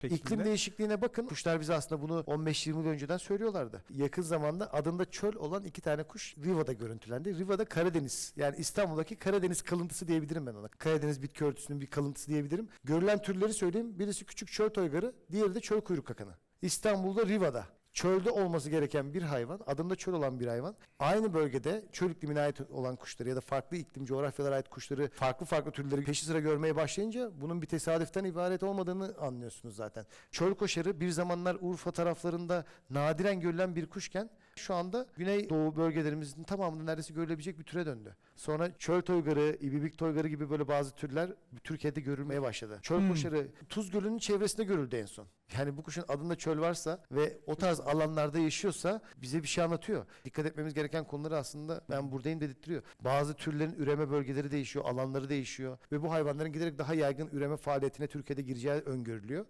Peki İklim ne? değişikliğine bakın. Kuşlar bize aslında bunu 15-20 yıl önceden söylüyorlardı. Yakın zamanda adında çöl olan iki tane kuş Riva'da görüntülendi. Riva'da Karadeniz yani İstanbul'daki Karadeniz kalıntısı diyebilirim ben ona. Karadeniz bitki örtüsünün bir kalıntısı diyebilirim. Görülen türleri söyleyeyim. Birisi küçük çöl toygarı, diğeri de çöl kuyruk kakanı. İstanbul'da Riva'da. Çölde olması gereken bir hayvan, adında çöl olan bir hayvan. Aynı bölgede çöl iklimine ait olan kuşları ya da farklı iklim coğrafyalara ait kuşları farklı farklı türleri peşi sıra görmeye başlayınca bunun bir tesadüften ibaret olmadığını anlıyorsunuz zaten. Çöl koşarı bir zamanlar Urfa taraflarında nadiren görülen bir kuşken şu anda Güneydoğu bölgelerimizin tamamında neredeyse görülebilecek bir türe döndü. Sonra çöl toygarı, ibibik toygarı gibi böyle bazı türler Türkiye'de görülmeye başladı. Çöl koşarı Tuz Gölü'nün çevresinde görüldü en son. Yani bu kuşun adında çöl varsa ve o tarz alanlarda yaşıyorsa bize bir şey anlatıyor. Dikkat etmemiz gereken konuları aslında ben buradayım dedirtiyor. Bazı türlerin üreme bölgeleri değişiyor, alanları değişiyor ve bu hayvanların giderek daha yaygın üreme faaliyetine Türkiye'de gireceği öngörülüyor.